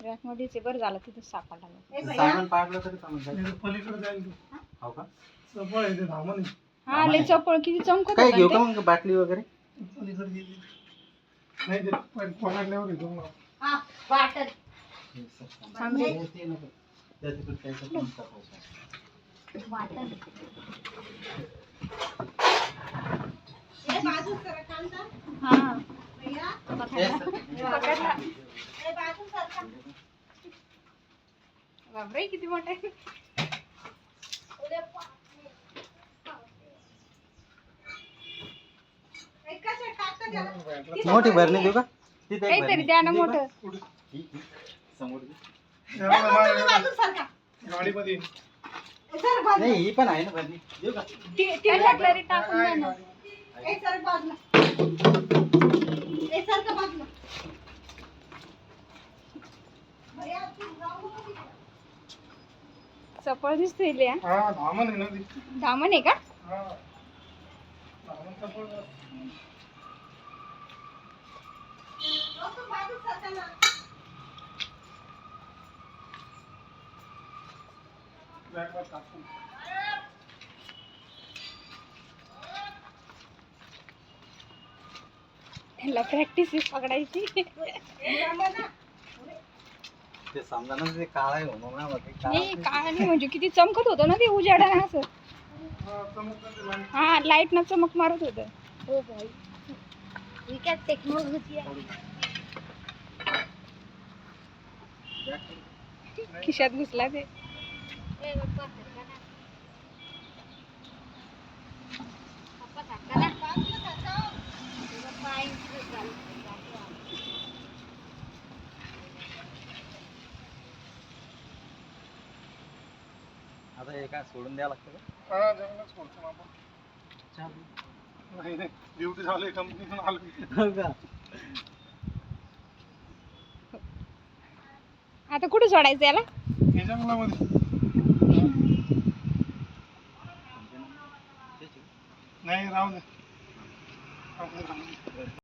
रॅकमध्येच. बरं झालं तिथं सापडला नाही. सामान पाडलं तरी समजलं नाही तर पलीकडे जाईल तू हो का चपळ आहे ते धामण आहे. हा लय चपळ किती चमकत काय घेऊ का. मग बाटली वगैरे पलीकडे गेली नाही ते पण पकडल्यावर येतो मग. थांब रे. ते नको. त्या तिकडे काहीतरी कमी टाकायचं. हा. पकडला बापरे किती मोठा आहे मोठी भरणी देऊ का काहीतरी द्या ना देऊ का? मोठं नाही ही पण आहे ना भरणी देऊ का? टाकून द्या ना चपळ हा. हा धामण आहे का? हा. त्याला प्रॅक्टिस पकडायची. ते समजा ना ते काळा आहे म्हणून ना मग ते काळं नाही काय नाही म्हणजे किती चमकत होतं ना ते उजाडानं असं. हा, लाइट. हा लाइट न चमक मारत होतं. हो भाई. ही काय टेक्नॉलॉजी आहे. खिशात घुसला ते. आता हे काय सोडून द्यावं लागतं का? हा जंगलात सोडतो ना आपण. नाही नाही. ड्युटी झाली कंपनीतून आलो. हो का? आता कुठे सोडायचं याला? हे जंगलामध्ये. नाही राहू दे. राहू दे, राहू दे.